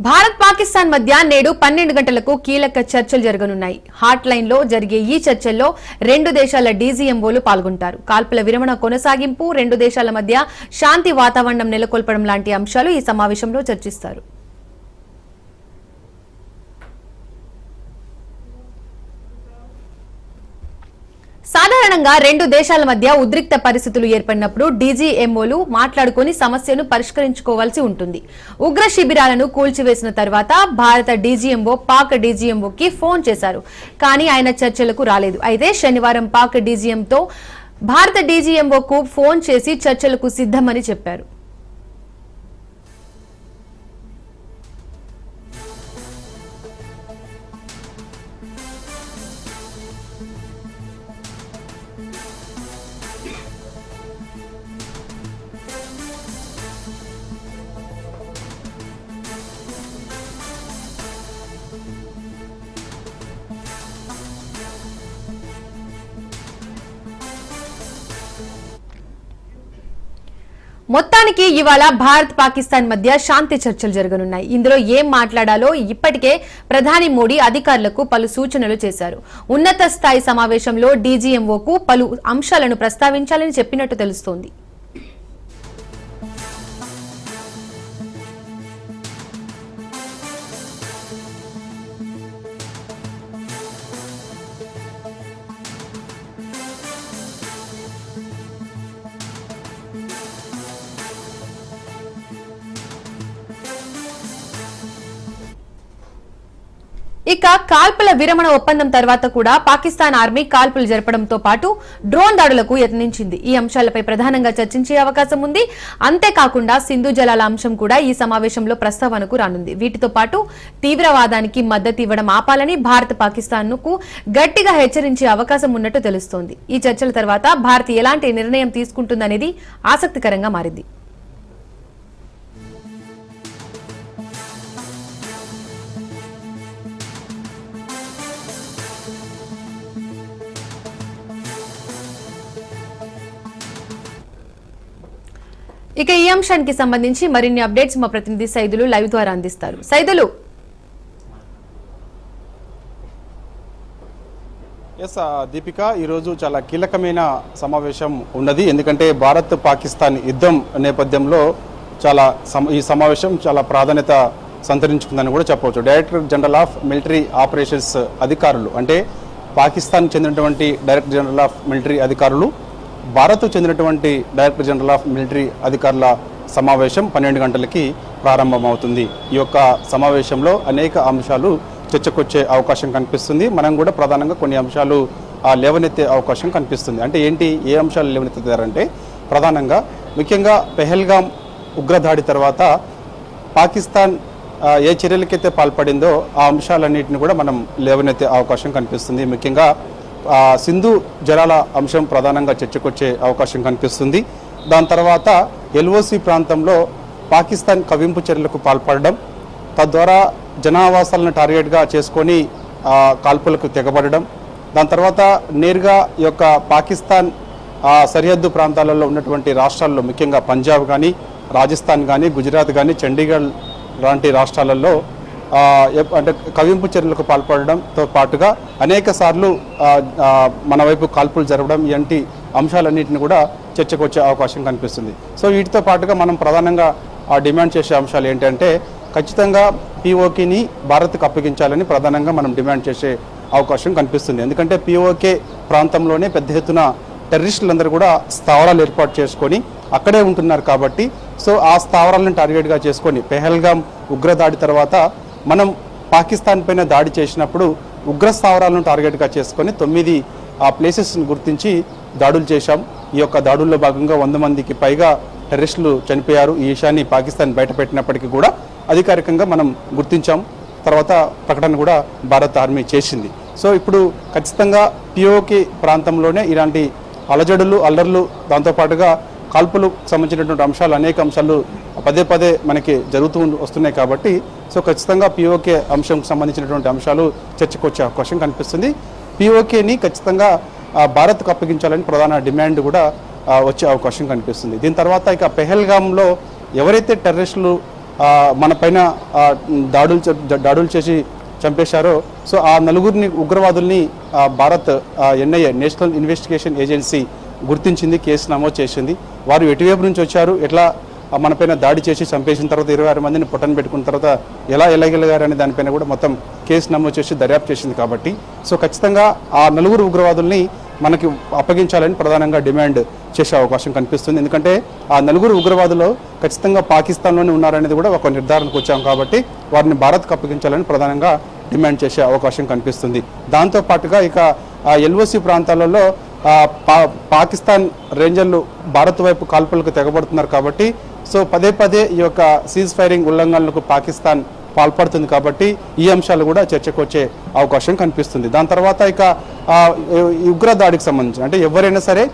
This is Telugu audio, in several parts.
భారత్ పాకిస్తాన్ మధ్య నేడు పన్నెండు గంటలకు కీలక చర్చలు జరగనున్నాయి. హాట్ లైన్లో జరిగే ఈ చర్చల్లో రెండు దేశాల డీజీఎంఓలు పాల్గొంటారు. కాల్పుల విరమణ కొనసాగింపు రెండు దేశాల మధ్య శాంతి వాతావరణం నెలకొల్పడం లాంటి అంశాలు ఈ సమావేశంలో చర్చిస్తారు. సాధారణంగా రెండు దేశాల మధ్య ఉద్రిక్త పరిస్థితులు ఏర్పడినప్పుడు డీజీఎంఓలు మాట్లాడుకుని సమస్యను పరిష్కరించుకోవాల్సి ఉంటుంది. ఉగ్ర శిబిరాలను కూల్చివేసిన తర్వాత భారత డీజీఎంఓ పాక్ డీజీఎంఓకి ఫోన్ చేశారు. కానీ ఆయన చర్చలకు రాలేదు. అయితే శనివారం పాక్ డీజీఎంతో భారత డీజీఎంఓకు ఫోన్ చేసి చర్చలకు సిద్ధమని చెప్పారు. మొత్తానికి ఇవాళ భారత్ పాకిస్తాన్ మధ్య శాంతి చర్చలు జరగనున్నాయి. ఇందులో ఏం మాట్లాడాలో ఇప్పటికే ప్రధాని మోడీ అధికారులకు పలు సూచనలు చేశారు. ఉన్నత స్థాయి సమావేశంలో డీజీఎంఓకు పలు అంశాలను ప్రస్తావించాలని చెప్పినట్టు తెలుస్తోంది. ఇక కాల్పుల విరమణ ఒప్పందం తర్వాత కూడా పాకిస్తాన్ ఆర్మీ కాల్పులు జరపడంతో పాటు డ్రోన్ దాడులకు యత్నించింది. ఈ అంశాలపై ప్రధానంగా చర్చించే అవకాశం ఉంది. అంతేకాకుండా సింధు జలాల అంశం కూడా ఈ సమావేశంలో ప్రస్తావనకు రానుంది. వీటితో పాటు తీవ్రవాదానికి మద్దతు ఇవ్వడం ఆపాలని భారత్ పాకిస్తాన్కు గట్టిగా హెచ్చరించే అవకాశం ఉన్నట్టు తెలుస్తోంది. ఈ చర్చల తర్వాత భారత్ ఎలాంటి నిర్ణయం తీసుకుంటుందనేది ఆసక్తికరంగా మారింది. ఇక ఈ అంశానికి సంబంధించి మరిన్ని అప్డేట్స్ మా ప్రతినిధి సైదులు లైవ్ ద్వారా అందిస్తారు. సైదులు! ఎస్ ఆ, uh, దీపిక ఈరోజు చాలా కీలకమైన సమావేశం ఉన్నది. ఎందుకంటే భారత్ పాకిస్తాన్ యుద్ధం నేపథ్యంలో చాలా ఈ సమావేశం చాలా ప్రాధాన్యత సంతరించుకుందని కూడా చెప్పవచ్చు. Director general of military operations అధికారులు అంటే పాకిస్తాన్ చెందినటువంటి డైరెక్టర్ జనరల్ ఆఫ్ మిలిటరీ అధికారులు భారత్ చెందినటువంటి డైరెక్టర్ జనరల్ ఆఫ్ మిలిటరీ అధికారుల సమావేశం పన్నెండు గంటలకి ప్రారంభమవుతుంది. ఈ యొక్క సమావేశంలో అనేక అంశాలు చర్చకొచ్చే అవకాశం కనిపిస్తుంది. మనం కూడా ప్రధానంగా కొన్ని అంశాలు ఆ, లేవనెత్తే అవకాశం కనిపిస్తుంది. అంటే ఏంటి ఏ అంశాలు లేవనెత్తుతారంటే ప్రధానంగా ముఖ్యంగా పెహల్గాం ఉగ్రదాడి తర్వాత పాకిస్తాన్ ఏ చర్యలకైతే పాల్పడిందో ఆ అంశాలన్నింటిని కూడా మనం లేవనెత్తే అవకాశం కనిపిస్తుంది. ముఖ్యంగా సింధు జలాల అంశం ప్రధానంగా చర్చకొచ్చే అవకాశం కనిపిస్తుంది. దాని తర్వాత ఎల్ఓసి ప్రాంతంలో పాకిస్తాన్ కవింపు చర్యలకు పాల్పడడం తద్వారా జనావాసాలను టార్గెట్గా చేసుకొని కాల్పులకు తెగబడడం. దాని తర్వాత నేరుగా ఈ యొక్క పాకిస్తాన్ సరిహద్దు ప్రాంతాలలో ఉన్నటువంటి రాష్ట్రాల్లో ముఖ్యంగా పంజాబ్ కానీ రాజస్థాన్ కానీ గుజరాత్ కానీ చండీగఢ్ లాంటి రాష్ట్రాలలో అంటే కవింపు చర్యలకు పాల్పడడంతో పాటుగా అనేక సార్లు మన వైపు కాల్పులు జరగడం ఇలాంటి అంశాలన్నింటిని కూడా చర్చకు వచ్చే అవకాశం కనిపిస్తుంది. సో వీటితో పాటుగా మనం ప్రధానంగా ఆ, డిమాండ్ చేసే అంశాలు ఏంటంటే ఖచ్చితంగా పిఓకేని భారత్కు అప్పగించాలని ప్రధానంగా మనం డిమాండ్ చేసే అవకాశం కనిపిస్తుంది. ఎందుకంటే పిఓకే ప్రాంతంలోనే పెద్ద ఎత్తున టెర్రరిస్టులందరూ కూడా స్థావరాలు ఏర్పాటు చేసుకొని అక్కడే ఉంటున్నారు కాబట్టి సో ఆ స్థావరాలను టార్గెట్గా చేసుకొని పెహల్గాం ఉగ్రదాడి తర్వాత మనం పాకిస్తాన్ పైన దాడి చేసినప్పుడు ఉగ్ర స్థావరాలను టార్గెట్గా చేసుకొని తొమ్మిది ఆ ప్లేసెస్ని గుర్తించి దాడులు చేశాం. ఈ యొక్క దాడుల్లో భాగంగా వంద మందికి పైగా టెర్రరిస్టులు చనిపోయారు. ఈ విషయాన్ని పాకిస్తాన్ బయటపెట్టినప్పటికీ కూడా అధికారికంగా మనం గుర్తించాం. తర్వాత ప్రకటన కూడా భారత ఆర్మీ చేసింది. సో ఇప్పుడు ఖచ్చితంగా పిఓకి ప్రాంతంలోనే ఇలాంటి అలజడులు అల్లర్లు దాంతోపాటుగా కాల్పులకు సంబంధించినటువంటి అంశాలు అనేక అంశాలు పదే పదే మనకి జరుగుతూ వస్తున్నాయి కాబట్టి సో ఖచ్చితంగా పిఓకే అంశంకు సంబంధించినటువంటి అంశాలు చర్చకు వచ్చే అవకాశం కనిపిస్తుంది. పిఓకేని ఖచ్చితంగా భారత్కు అప్పగించాలని ప్రధాన డిమాండ్ కూడా వచ్చే అవకాశం కనిపిస్తుంది. దీని తర్వాత ఇక పెహల్గామ్లో ఎవరైతే టెర్రరిస్టులు మన పైన దాడులు చే- దాడులు చేసి చంపేశారో సో ఆ నలుగురిని ఉగ్రవాదుల్ని Bharat NIA national investigation agency గుర్తించింది కేసు నమోదు చేసింది. వారు ఎటువైపు నుంచి వచ్చారు ఎట్లా మనపైన దాడి చేసి చంపేసిన తర్వాత ఇరవై ఆరు మందిని పొట్టన పెట్టుకున్న తర్వాత ఎలా ఎలాగెలగారు అనే దానిపైన కూడా మొత్తం కేసు నమోదు చేసి దర్యాప్తు చేసింది కాబట్టి. సో ఖచ్చితంగా ఆ నలుగురు ఉగ్రవాదుల్ని మనకి అప్పగించాలని ప్రధానంగా డిమాండ్ చేసే అవకాశం కనిపిస్తుంది. ఎందుకంటే ఆ నలుగురు ఉగ్రవాదులు ఖచ్చితంగా పాకిస్తాన్లోనే ఉన్నారనేది కూడా ఒక నిర్ధారణకు వచ్చాం కాబట్టి వారిని భారత్కు అప్పగించాలని ప్రధానంగా డిమాండ్ చేసే అవకాశం కనిపిస్తుంది. దాంతో పాటుగా ఇక ఎల్ఓసి ప్రాంతాలలో పాకిస్తాన్ రేంజర్లు భారత్ వైపు కాల్పులకు తెగబడుతున్నారు కాబట్టి సో పదే పదే ఈ యొక్క సీజ్ ఫైరింగ్ ఉల్లంఘనలకు పాకిస్తాన్ పాల్పడుతుంది కాబట్టి ఈ అంశాలు కూడా చర్చకు వచ్చే అవకాశం కనిపిస్తుంది. దాని తర్వాత ఇక ఉగ్ర దాడికి సంబంధించి అంటే ఎవరైనా సరే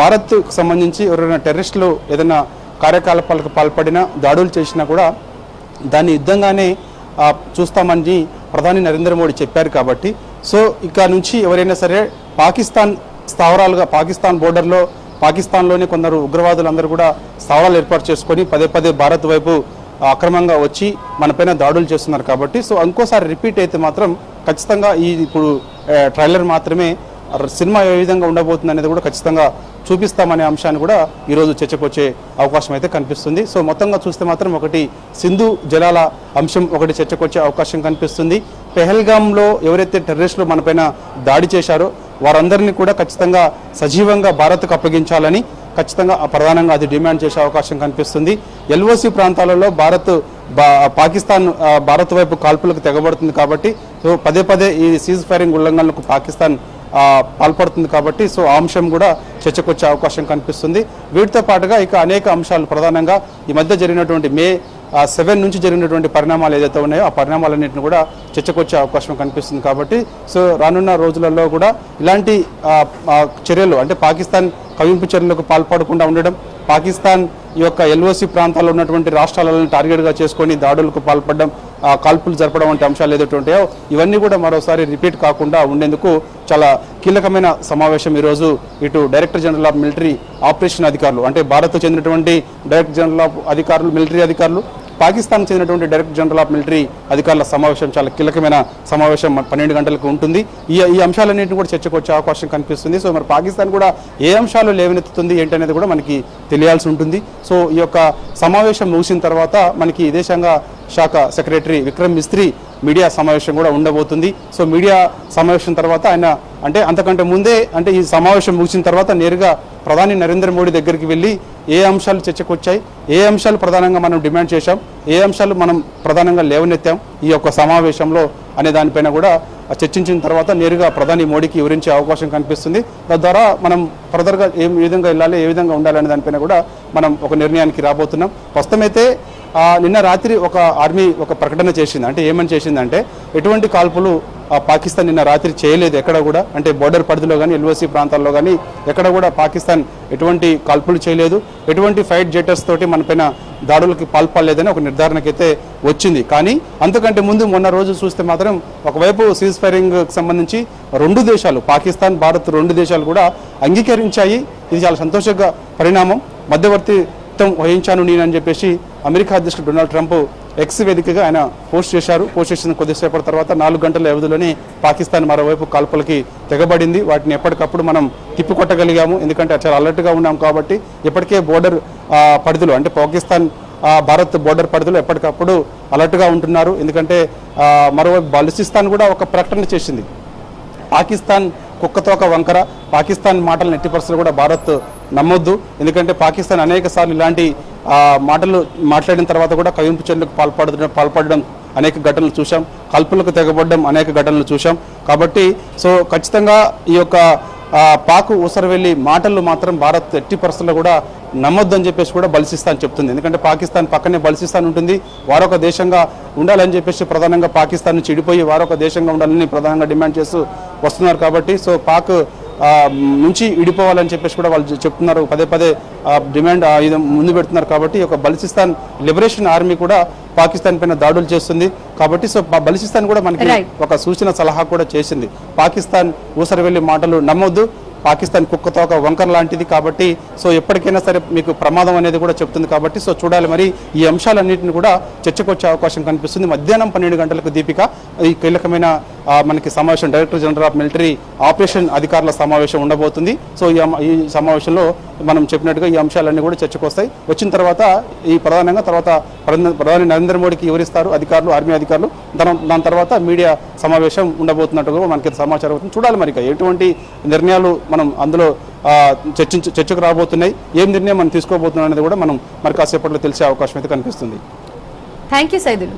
భారత్కు సంబంధించి ఎవరైనా టెర్రరిస్టులు ఏదైనా కార్యకలాపాలకు పాల్పడినా దాడులు చేసినా కూడా దాన్ని యుద్ధంగానే చూస్తామని ప్రధాని నరేంద్ర మోడీ చెప్పారు కాబట్టి సో ఇక నుంచి ఎవరైనా సరే పాకిస్తాన్ స్థావరాలుగా పాకిస్తాన్ బోర్డర్లో పాకిస్తాన్లోని కొందరు ఉగ్రవాదులందరూ కూడా స్థావరాలు ఏర్పాటు చేసుకొని పదే పదే భారత్ వైపు అక్రమంగా వచ్చి మనపైన దాడులు చేస్తున్నారు కాబట్టి. సో ఇంకోసారి రిపీట్ అయితే మాత్రం ఖచ్చితంగా ఈ ఇప్పుడు ట్రైలర్ మాత్రమే సినిమా ఏ విధంగా ఉండబోతుంది అనేది కూడా ఖచ్చితంగా చూపిస్తామనే అంశాన్ని కూడా ఈరోజు చర్చకొచ్చే అవకాశం అయితే కనిపిస్తుంది. సో మొత్తంగా చూస్తే మాత్రం ఒకటి సింధు జలాల అంశం ఒకటి చర్చకొచ్చే అవకాశం కనిపిస్తుంది. పెహల్గామ్లో ఎవరైతే టెర్రరిస్టులు మనపైన దాడి చేశారో వారందరినీ కూడా ఖచ్చితంగా సజీవంగా భారత్కు అప్పగించాలని ఖచ్చితంగా ప్రధానంగా అది డిమాండ్ చేసే అవకాశం కనిపిస్తుంది. ఎల్ఓసి ప్రాంతాలలో భారత్ బా పాకిస్తాన్ భారత్ వైపు కాల్పులకు తెగబడుతుంది కాబట్టి సో పదే పదే ఈ సీజ్ ఫైరింగ్ ఉల్లంఘనలకు పాకిస్తాన్ పాల్పడుతుంది కాబట్టి సో ఆ అంశం కూడా చర్చకొచ్చే అవకాశం కనిపిస్తుంది. వీటితో పాటుగా ఇక అనేక అంశాలు ప్రధానంగా ఈ మధ్య జరిగినటువంటి మే సెవెన్ నుంచి జరిగినటువంటి పరిణామాలు ఏదైతే ఉన్నాయో ఆ పరిణామాలన్నింటిని కూడా చర్చకొచ్చే అవకాశం కనిపిస్తుంది కాబట్టి సో రానున్న రోజులలో కూడా ఇలాంటి చర్యలు అంటే పాకిస్తాన్ కవింపు చర్యలకు పాల్పడకుండా ఉండడం పాకిస్తాన్ ఈ యొక్క ఎల్ఓసి ప్రాంతాల్లో ఉన్నటువంటి రాష్ట్రాలను టార్గెట్గా చేసుకొని దాడులకు పాల్పడడం కాల్పులు జరపడం వంటి అంశాలు ఏదైతే ఉంటాయో ఇవన్నీ కూడా మరోసారి రిపీట్ కాకుండా ఉండేందుకు చాలా కీలకమైన సమావేశం ఈరోజు ఇటు director general of military operation అధికారులు అంటే భారత్ చెందినటువంటి డైరెక్టర్ జనరల్ ఆఫ్ అధికారులు మిలిటరీ అధికారులు పాకిస్తాన్ చెందినటువంటి డైరెక్టర్ జనరల్ ఆఫ్ మిలిటరీ అధికారుల సమావేశం చాలా కీలకమైన సమావేశం పన్నెండు గంటలకు ఉంటుంది. ఈ ఈ అంశాలన్నింటినీ కూడా చర్చకు వచ్చే అవకాశం కనిపిస్తుంది. సో మరి పాకిస్తాన్ కూడా ఏ అంశాలు లేవనెత్తుతుంది ఏంటనేది కూడా మనకి తెలియాల్సి ఉంటుంది. సో ఈ యొక్క సమావేశం ముగిసిన తర్వాత మనకి విదేశాంగ శాఖ సెక్రటరీ విక్రమ్ మిస్త్రీ మీడియా సమావేశం కూడా ఉండబోతుంది. సో మీడియా సమావేశం తర్వాత ఆయన అంటే అంతకంటే ముందే అంటే ఈ సమావేశం ముగిసిన తర్వాత నేరుగా ప్రధాని నరేంద్ర మోడీ దగ్గరికి వెళ్ళి ఏ అంశాలు చర్చకు వచ్చాయి ఏ అంశాలు ప్రధానంగా మనం డిమాండ్ చేశాం ఏ అంశాలు మనం ప్రధానంగా లేవనెత్తాం ఈ యొక్క సమావేశంలో అనే దానిపైన కూడా చర్చించిన తర్వాత నేరుగా ప్రధాని మోడీకి వివరించే అవకాశం కనిపిస్తుంది. తద్వారా మనం ఫర్దర్గా ఏ విధంగా వెళ్ళాలి ఏ విధంగా ఉండాలి అనే దానిపైన కూడా మనం ఒక నిర్ణయానికి రాబోతున్నాం. ప్రస్తుతమైతే నిన్న రాత్రి ఒక ఆర్మీ ఒక ప్రకటన చేసింది. అంటే ఏమని చేసిందంటే ఎటువంటి కాల్పులు పాకిస్తాన్ నిన్న రాత్రి చేయలేదు ఎక్కడ కూడా. అంటే బోర్డర్ పరిధిలో కానీ ఎల్ఓసి ప్రాంతాల్లో కానీ ఎక్కడ కూడా పాకిస్తాన్ ఎటువంటి కాల్పులు చేయలేదు. ఎటువంటి ఫైట్ జెటర్స్ తోటి మనపైన దాడులకు పాల్పడలేదని ఒక నిర్ధారణకైతే వచ్చింది. కానీ అంతకంటే ముందు మొన్న రోజు చూస్తే మాత్రం ఒకవైపు సీజ్ ఫైరింగ్కి సంబంధించి రెండు దేశాలు పాకిస్తాన్ భారత్ రెండు దేశాలు కూడా అంగీకరించాయి. ఇది చాలా సంతోషంగా పరిణామం. మధ్యవర్తి మొత్తం వహించాను నేనని చెప్పేసి అమెరికా అధ్యక్షుడు డొనాల్డ్ ట్రంప్ ఎక్స్ వేదికగా ఆయన పోస్ట్ చేశారు. పోస్ట్ చేసిన కొద్దిసేపటి తర్వాత నాలుగు గంటల వ్యవధిలోనే పాకిస్తాన్ మరోవైపు కాల్పులకి తెగబడింది. వాటిని ఎప్పటికప్పుడు మనం తిప్పికొట్టగలిగాము. ఎందుకంటే చాలా అలర్ట్గా ఉన్నాం కాబట్టి ఇప్పటికే బోర్డర్ పరిధిలో అంటే పాకిస్తాన్ భారత్ బోర్డర్ పరిధిలో ఎప్పటికప్పుడు అలర్ట్గా ఉంటున్నారు. ఎందుకంటే మరోవైపు బలుచిస్తాన్ కూడా ఒక ప్రకటన చేసింది. పాకిస్తాన్ కుక్కతోక వంకర పాకిస్తాన్ మాటలను ఎట్టి కూడా భారత్ నమ్మొద్దు. ఎందుకంటే పాకిస్తాన్ అనేక సార్లు ఇలాంటి మాటలు మాట్లాడిన తర్వాత కూడా కవింపు చర్యలకు పాల్పడడం పాల్పడడం అనేక ఘటనలు చూసాం కల్పులకు తెగబడడం అనేక ఘటనలు చూసాం కాబట్టి సో ఖచ్చితంగా ఈ యొక్క పాకు పాక్ ఊసరవెల్లి మాటలు మాత్రం భారత్ ఎట్టి పరిస్థితుల్లో కూడా నమ్మొద్దని చెప్పేసి కూడా బలిసిస్తాన్ చెప్తుంది. ఎందుకంటే పాకిస్తాన్ పక్కనే బలిసిస్తాన్ ఉంటుంది. వారొక దేశంగా ఉండాలని చెప్పేసి ప్రధానంగా పాకిస్తాన్ నుంచి వారొక దేశంగా ఉండాలని ప్రధానంగా డిమాండ్ చేస్తూ వస్తున్నారు కాబట్టి సో పాక్ నుంచి విడిపోవాలని చెప్పేసి కూడా వాళ్ళు చెప్తున్నారు. పదే పదే డిమాండ్ ఇది ముందు పెడుతున్నారు కాబట్టి ఒక బలిసిస్తాన్ లిబరేషన్ ఆర్మీ కూడా పాకిస్తాన్ పైన దాడులు చేస్తుంది. కాబట్టి సో బలిసిస్తాన్ కూడా మనకి. ఒక సూచన సలహా కూడా చేసింది. పాకిస్తాన్ ఊసరవెల్లి మాటలు నమ్మొద్దు. పాకిస్తాన్ కుక్కతో ఒక వంకర లాంటిది కాబట్టి సో ఎప్పటికైనా సరే మీకు ప్రమాదం అనేది కూడా చెప్తుంది కాబట్టి సో చూడాలి మరి ఈ అంశాలన్నింటిని కూడా చర్చకొచ్చే అవకాశం కనిపిస్తుంది. మధ్యాహ్నం పన్నెండు గంటలకు దీపిక. ఈ కీలకమైన మనకి సమావేశం director general of military operation అధికారుల సమావేశం ఉండబోతుంది. సో ఈ ఈ సమావేశంలో మనం చెప్పినట్టుగా ఈ అంశాలన్నీ కూడా చర్చకొస్తాయి. వచ్చిన తర్వాత ఈ ప్రధానంగా తర్వాత ప్రధాని ప్రధాని నరేంద్ర మోడీకి వివరిస్తారు అధికారులు ఆర్మీ అధికారులు. దాని దాని తర్వాత మీడియా సమావేశం ఉండబోతున్నట్టుగా మనకి సమాచారం అవుతుంది చూడాలి మరి ఎటువంటి నిర్ణయాలు మనం అందులో చర్చించ చర్చకు రాబోతున్నాయి. ఏం నిర్ణయం మనం తీసుకోబోతున్నాం అనేది కూడా మనం మరి కాసేపట్లో తెలిసే అవకాశం అయితే కనిపిస్తుంది. Thank you Saidulu